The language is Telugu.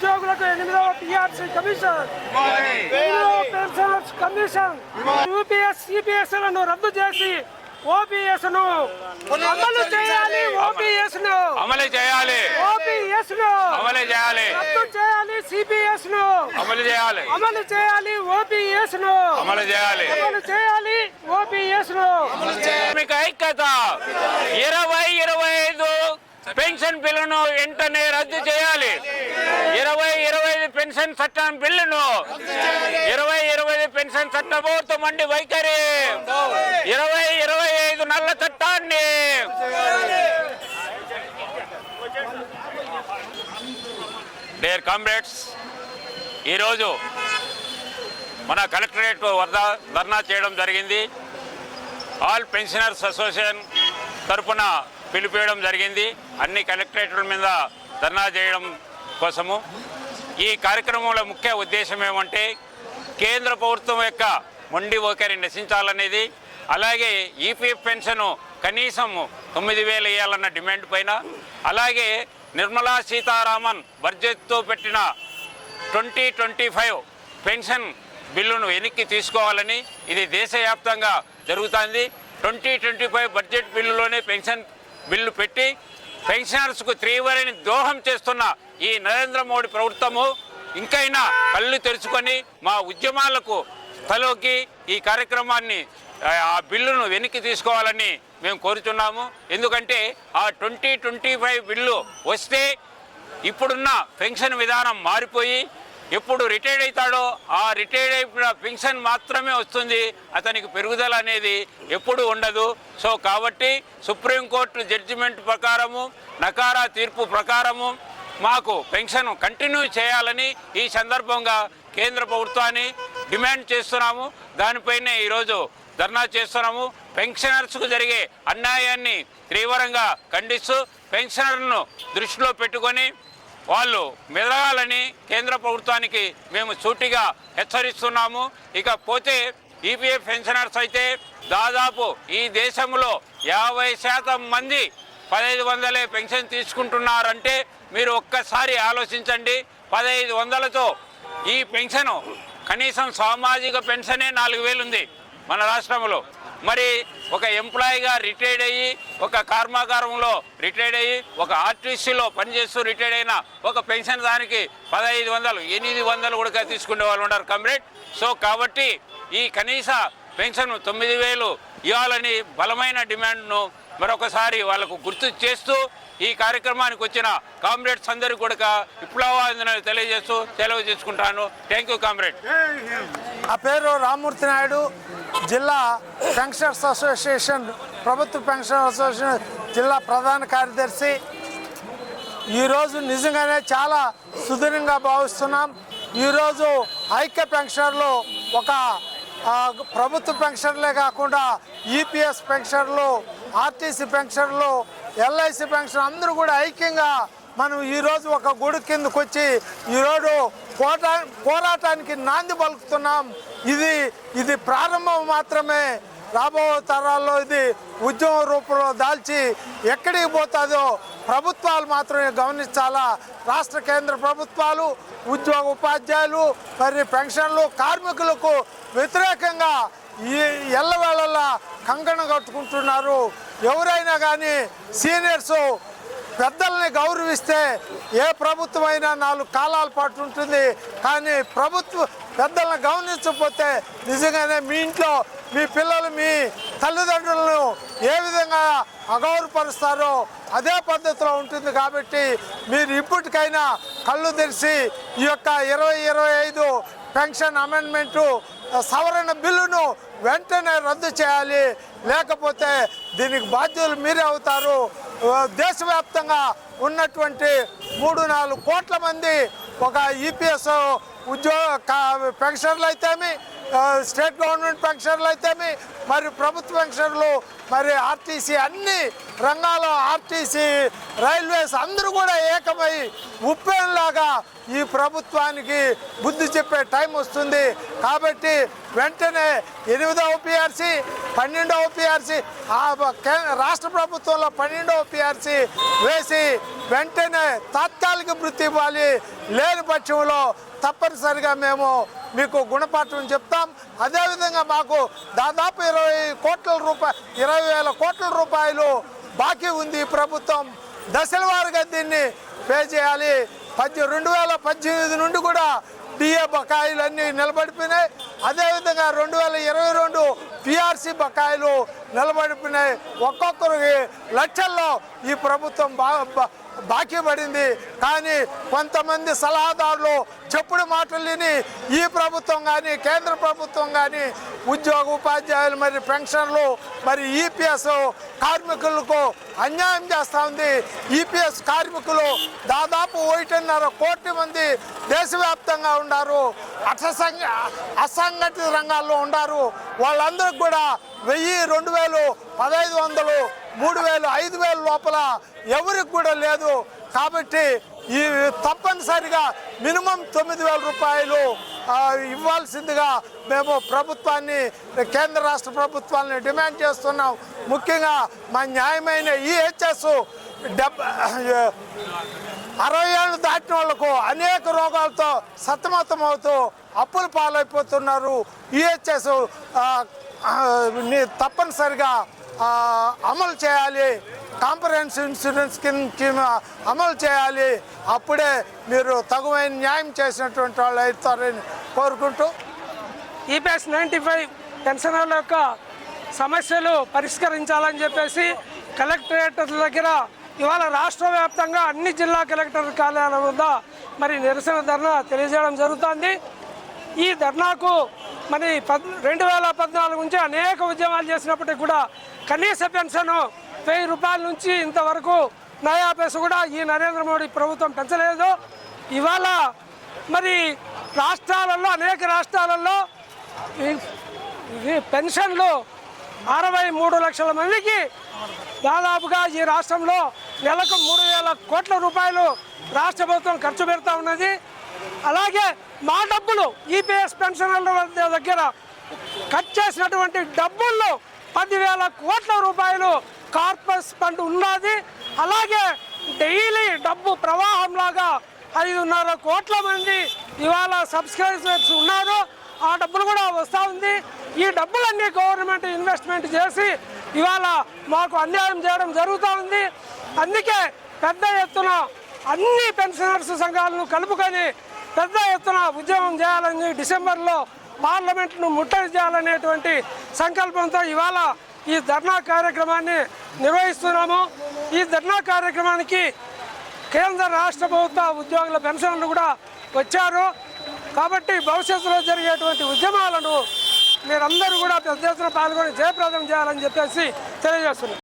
ఉద్యోగులకు ఎనిమిదవ PRC commission. Pensioners commission. UPS సిపిఎస్లను రద్దు చేసి ఓపీఎస్ను అమలు చేయాలి ఓపీఎస్ను అమలు చేయాలి. ఓపీఎస్ను అమలు చేయాలి. రద్దు చేయాలి సిపిఎస్ను అమలు చేయాలి. అమలు చేయాలి ఓపీఎస్ను అమలు చేయాలి. అమలు చేయాలి ఓపీఎస్ను మీకు ఐక్యత. ఇరవై ఇరవై ఐదు పెన్షన్ బిల్లును వెంటనే రద్దు చేయాలి. ఇరవై ఇరవై ఐదు పెన్షన్ చట్టం బిల్లును ఇరవై ఇరవై ఐదు పెన్షన్ చట్టబోతు మండి వైఖరి. ఇరవై ఇరవై ఐదు నల్ల చట్టాన్ని డేర్ కామ్రేడ్స్ ఈరోజు మన కలెక్టరేట్ వద్ద ధర్నా చేయడం జరిగింది. ఆల్ పెన్షనర్స్ అసోసియేషన్ తరఫున పిలిపేయడం జరిగింది. అన్ని కలెక్టరేట్ల మీద ధర్నా చేయడం కోసము. ఈ కార్యక్రమంలో ముఖ్య ఉద్దేశం ఏమంటే కేంద్ర ప్రభుత్వం యొక్క మొండి ఓకరి నశించాలనేది అలాగే ఈపీఎఫ్ పెన్షన్ కనీసం తొమ్మిది వేలు వేయాలన్న డిమాండ్ పైన అలాగే నిర్మలా సీతారామన్ బడ్జెట్తో పెట్టిన ట్వంటీ ట్వంటీ ఫైవ్ పెన్షన్ బిల్లును వెనక్కి తీసుకోవాలని ఇది దేశవ్యాప్తంగా జరుగుతుంది. ట్వంటీ ట్వంటీ ఫైవ్ బడ్జెట్ బిల్లులోనే పెన్షన్ బిల్లు పెట్టి పెన్షనర్స్కు తీవ్రని దోహం చేస్తున్న ఈ నరేంద్ర మోడీ ప్రభుత్వము ఇంకైనా కళ్ళు తెరుచుకొని మా ఉద్యమాలకు తలోకి ఈ కార్యక్రమాన్ని ఆ, ఆ బిల్లును వెనక్కి తీసుకోవాలని మేము కోరుతున్నాము ఎందుకంటే ఆ ట్వంటీ ట్వంటీ ఫైవ్ బిల్లు వస్తే ఇప్పుడున్న పెన్షన్ విధానం మారిపోయి ఎప్పుడు రిటైర్డ్ అవుతాడో ఆ రిటైర్డ్ అయిన పెన్షన్ మాత్రమే వస్తుంది. అతనికి పెరుగుదల అనేది ఎప్పుడు ఉండదు. సో కాబట్టి సుప్రీంకోర్టు జడ్జిమెంట్ ప్రకారము నకారా తీర్పు ప్రకారము మాకు పెన్షన్ కంటిన్యూ చేయాలని ఈ సందర్భంగా కేంద్ర ప్రభుత్వాన్ని డిమాండ్ చేస్తున్నాము. దానిపైనే ఈరోజు ధర్నా చేస్తున్నాము. పెన్షనర్స్కు జరిగే అన్యాయాన్ని తీవ్రంగా ఖండిస్తూ పెన్షనర్ను దృష్టిలో పెట్టుకొని వాళ్ళు మెదగాలని కేంద్ర ప్రభుత్వానికి మేము సూటిగా హెచ్చరిస్తున్నాము. ఇకపోతే ఈపీఎఫ్ పెన్షనర్స్ అయితే దాదాపు ఈ దేశంలో యాభై శాతం మంది పదహైదు వందలే పెన్షన్ తీసుకుంటున్నారంటే మీరు ఒక్కసారి ఆలోచించండి. పదహైదు వందలతో ఈ పెన్షన్ కనీసం సామాజిక పెన్షనే నాలుగు వేలు ఉంది మన రాష్ట్రంలో. మరి ఒక ఎంప్లాయీగా రిటైర్డ్ అయ్యి ఒక కర్మాగారంలో రిటైర్డ్ అయ్యి ఒక ఆర్టీసీలో పనిచేస్తూ రిటైర్డ్ అయిన ఒక పెన్షన్ దానికి పదహైదు వందలు ఎనిమిది వందలు కూడా తీసుకునే వాళ్ళు ఉన్నారు కమ్రేడ్. సో కాబట్టి ఈ కనీస పెన్షన్ తొమ్మిది వేలు ఇవ్వాలని బలమైన డిమాండ్ను మరొకసారి వాళ్ళకు గుర్తు చేస్తూ ఈ కార్యక్రమానికి వచ్చిన కామ్రేడ్స్ అందరూ కూడా విప్లవాదనలు తెలియజేస్తూ సెలవు తీసుకుంటాను. Thank you comrade. ఆ పేరు రామ్మూర్తి నాయుడు. జిల్లా పెన్షనర్స్ అసోసియేషన్ ప్రభుత్వ పెన్షన్ అసోసియేషన్ జిల్లా ప్రధాన కార్యదర్శి. ఈరోజు నిజంగానే చాలా సుదీర్ఘంగా భావిస్తున్నాం. ఈరోజు ఐక్య పెన్షనర్లు ఒక ప్రభుత్వ పెన్షన్లే కాకుండా ఈపీఎస్ పెన్షన్లు ఆర్టీసీ పెన్షన్లు ఎల్ఐసి పెన్షన్ అందరూ కూడా ఐక్యంగా మనం ఈరోజు ఒక గుడి కిందకు వచ్చి ఈరోజు పోటా పోరాటానికి నాంది పలుకుతున్నాం. ఇది ఇది ప్రారంభం మాత్రమే. రాబో తరాల్లో ఇది ఉద్యమ రూపంలో దాల్చి ఎక్కడికి పోతుందో ప్రభుత్వాలు మాత్రమే గమనించాలా. రాష్ట్ర కేంద్ర ప్రభుత్వాలు ఉద్యోగ ఉపాధ్యాయులు మరి పెన్షన్లు కార్మికులకు వ్యతిరేకంగా ఈ ఎల్లవేళలా కంకణం కట్టుకుంటున్నారు. ఎవరైనా కానీ సీనియర్స్ పెద్దల్ని గౌరవిస్తే ఏ ప్రభుత్వమైనా నాలుగు కాలాల పాటు ఉంటుంది. కానీ ప్రభుత్వ పెద్దలను గమనించకపోతే నిజంగానే మీ ఇంట్లో మీ పిల్లలు మీ తల్లిదండ్రులను ఏ విధంగా అగౌరవపరుస్తారో అదే పద్ధతిలో ఉంటుంది కాబట్టి మీరు ఇప్పటికైనా కళ్ళు తెరిచి ఈ యొక్క ఇరవై ఇరవై ఐదు పెన్షన్ అమెండ్మెంటు సవరణ బిల్లును వెంటనే రద్దు చేయాలి. లేకపోతే దీనికి బాధ్యులు మీరే అవుతారు. దేశవ్యాప్తంగా ఉన్నటువంటి మూడు నాలుగు కోట్ల మంది ఒక ఈపీఎస్ ఉద్యోగ కా- పెన్షన్లు అయితేమి స్టేట్ గవర్నమెంట్ పెన్షన్లు అయితేమి మరి ప్రభుత్వ పెన్షన్లు మరి ఆర్టీసీ అన్ని రంగాల్లో ఆర్టీసీ రైల్వేస్ అందరూ కూడా ఏకమై ఉప్పేలాగా ఈ ప్రభుత్వానికి బుద్ధి చెప్పే టైం వస్తుంది. కాబట్టి వెంటనే ఎనిమిదవ పిఆర్సీ పన్నెండవ పిఆర్సీ ఆ రాష్ట్ర ప్రభుత్వంలో పన్నెండవ పిఆర్సీ వేసి వెంటనే తాత్కాలిక వృత్తి ఇవ్వాలి. లేని పక్షంలో తప్పనిసరిగా మేము మీకు గుణపాఠం చెప్తాం. అదేవిధంగా మాకు దాదాపు ఇరవై కోట్ల రూపాయ ఇరవై వేల కోట్ల రూపాయలు బాకీ ఉంది ప్రభుత్వం. దశల వారీగా దీన్ని పే చేయాలి. పద్దె రెండు వేల పద్దెనిమిది నుండి కూడా డిఏ బకాయిలు అన్నీ నిలబడిపోయినాయి. అదేవిధంగా రెండు వేల ఇరవై రెండు పిఆర్సీ బకాయిలు నిలబడిపోయినాయి ఒక్కొక్కరికి లక్షల్లో ఈ ప్రభుత్వం బా బా- బాకీ పడింది కానీ కొంతమంది సలహాదారులు చెప్పుడు మాటలు విని ఈ ప్రభుత్వం కానీ కేంద్ర ప్రభుత్వం కానీ ఉద్యోగ ఉపాధ్యాయులు మరి పెన్షన్లు మరి ఈపీఎస్ కార్మికులకు అన్యాయం చేస్తూ ఉంది. ఈపీఎస్ కార్మికులు దాదాపు ఒకటిన్నర కోటి మంది దేశవ్యాప్తంగా ఉన్నారు. అసంఘ అసంఘటిత రంగాల్లో ఉన్నారు. వాళ్ళందరికి కూడా వెయ్యి రెండు వేలు పదహైదు వందలు మూడు వేలు ఐదు వేల లోపల ఎవరికి కూడా లేదు. కాబట్టి ఈ తప్పనిసరిగా మినిమం తొమ్మిది వేల రూపాయలు ఇవ్వాల్సిందిగా మేము ప్రభుత్వాన్ని కేంద్ర రాష్ట్ర ప్రభుత్వాన్ని డిమాండ్ చేస్తున్నాం. ముఖ్యంగా మా న్యాయమైన ఈహెచ్ఎస్ డెబ్ అరవై ఏళ్ళు దాటిన వాళ్ళకు అనేక రోగాలతో సతమతం అవుతూ అప్పుల పాలైపోతున్నారు. ఈహెచ్ఎస్ తప్పనిసరిగా అమలు చేయాలి. కాంప్రహెన్సివ్ ఇన్సూరెన్స్ కింద అమలు చేయాలి. అప్పుడే మీరు తగువైన న్యాయం చేసినటువంటి వాళ్ళు అవుతారని కోరుకుంటూ. ఈపీఎస్ నైంటీ ఫైవ్ పెన్షనర్ల యొక్క సమస్యలు పరిష్కరించాలని చెప్పేసి కలెక్టరేట్ దగ్గర ఇవాళ రాష్ట్ర వ్యాప్తంగా అన్ని జిల్లా కలెక్టర్ కార్యాలయం వద్ద మరి నిరసన ధర్నా తెలియజేయడం జరుగుతోంది. ఈ ధర్నాకు మరి పద్ రెండు వేల పద్నాలుగు నుంచి అనేక ఉద్యమాలు చేసినప్పటికీ కూడా కనీస పెన్షన్ వెయ్యి రూపాయల నుంచి ఇంతవరకు నయా పైస కూడా ఈ నరేంద్ర మోడీ ప్రభుత్వం పెంచలేదు. ఇవాళ మరి రాష్ట్రాలలో అనేక రాష్ట్రాలలో ఈ పెన్షన్లు అరవై మూడు లక్షల మందికి దాదాపుగా ఈ రాష్ట్రంలో నెలకు మూడు వేల కోట్ల రూపాయలు రాష్ట్ర ప్రభుత్వం ఖర్చు పెడతా ఉన్నది. అలాగే మా డబ్బులు ఈపీఎస్ పెన్షనర్ల దగ్గర కట్ చేసినటువంటి డబ్బుల్లో పదివేల కోట్ల రూపాయలు కార్పస్ ఫండ్ ఉన్నది. అలాగే డైలీ డబ్బు ప్రవాహం లాగా ఐదున్నర కోట్ల మంది ఇవాళ సబ్స్క్రైబర్స్ ఉన్నారు. ఆ డబ్బులు కూడా వస్తూ ఉంది. ఈ డబ్బులన్నీ గవర్నమెంట్ ఇన్వెస్ట్మెంట్ చేసి ఇవాళ మాకు అన్యాయం చేయడం జరుగుతూ ఉంది. అందుకే పెద్ద ఎత్తున అన్ని పెన్షనర్స్ సంఘాలను కలుపుకొని పెద్ద ఎత్తున ఉద్యమం చేయాలని డిసెంబర్లో పార్లమెంట్ను ముట్టడి చేయాలనేటువంటి సంకల్పంతో ఇవాళ ఈ ధర్నా కార్యక్రమాన్ని నిర్వహిస్తున్నాము. ఈ ధర్నా కార్యక్రమానికి కేంద్ర రాష్ట్ర ప్రభుత్వ ఉద్యోగుల పెన్షన్లు కూడా వచ్చారు. కాబట్టి భవిష్యత్తులో జరిగేటువంటి ఉద్యమాలను మీరందరూ కూడా పెద్ద ఎత్తున పాల్గొని జయప్రదం చేయాలని చెప్పేసి తెలియజేస్తున్నాం.